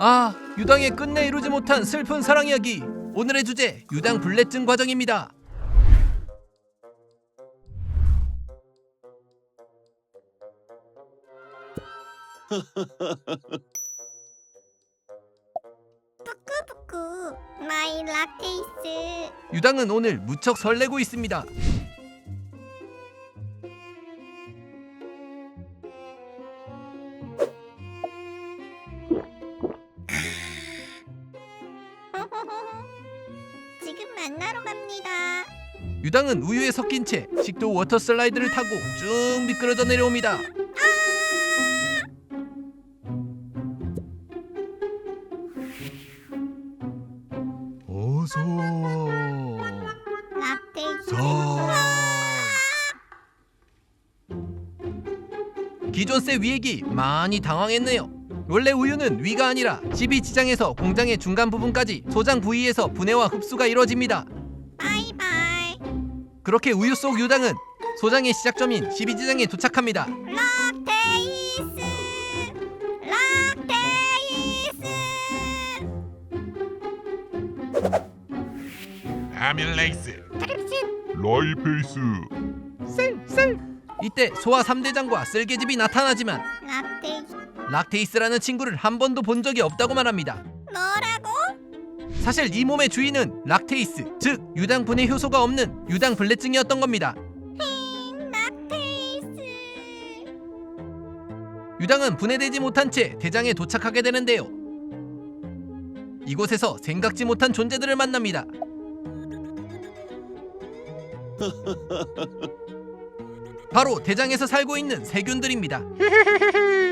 아, 유당의 끝내 이루지 못한 슬픈 사랑 이야기. 오늘의 주제 유당 불내증 과정입니다. 뿌꾸뿌꾸 마이 라테이스 유당은 오늘 무척 설레고 있습니다. 만나러 갑니다 유당은 우유에 섞인 채 식도 워터 슬라이드를 타고 쭉 미끄러져 내려옵니다. 어서 라테이스 기존세 위액이 많이 당황했네요. 원래 우유는 위가 아니라 12지장에서 공장의 중간 부분까지 소장 부위에서 분해와 흡수가 이루어집니다. 바이바이. 그렇게 우유 속 유당은 소장의 시작점인 12지장에 도착합니다. 라테이스. 라테이스. 아밀레이스. 라이페이스 이때 소화 3대장과 쓸개즙이 나타나지만 라테이스 락테이스라는 친구를 한 번도 본 적이 없다고 말합니다. 뭐라고? 사실 이 몸의 주인은 락테이스, 즉 유당 분해 효소가 없는 유당 불내증이었던 겁니다. 힝 라테이스 유당은 분해되지 못한 채 대장에 도착하게 되는데요. 이곳에서 생각지 못한 존재들을 만납니다. 바로 대장에서 살고 있는 세균들입니다.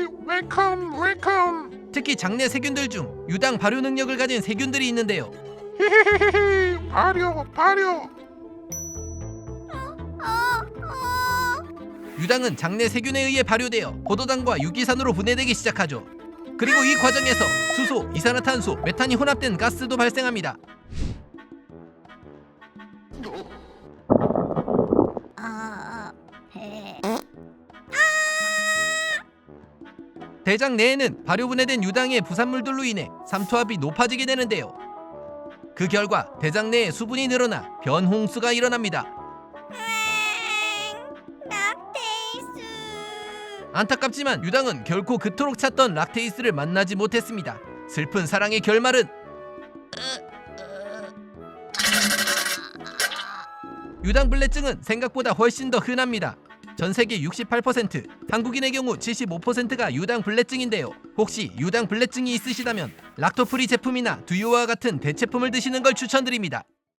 특히 장내 세균들 중 유당 발효 능력을 가진 세균들이 있는데요. 발효 발효 어, 어. 유당은 장내 세균에 의해 발효되어 포도당과 유기산으로 분해되기 시작하죠. 그리고 이 과정에서 수소, 이산화탄소, 메탄이 혼합된 가스도 발생합니다. 대장 내에는 발효 분해된 유당의 부산물들로 인해 삼투압이 높아지게 되는데요. 그 결과 대장 내에 수분이 늘어나 변홍수가 일어납니다. 안타깝지만 유당은 결코 그토록 찾던 락테이스를 만나지 못했습니다. 슬픈 사랑의 결말은 유당불내증은 생각보다 훨씬 더 흔합니다. 전 세계 68%, 한국인의 경우 75%가 유당 불내증인데요. 혹시 유당 불내증이 있으시다면 락토프리 제품이나 두유와 같은 대체품을 드시는 걸 추천드립니다.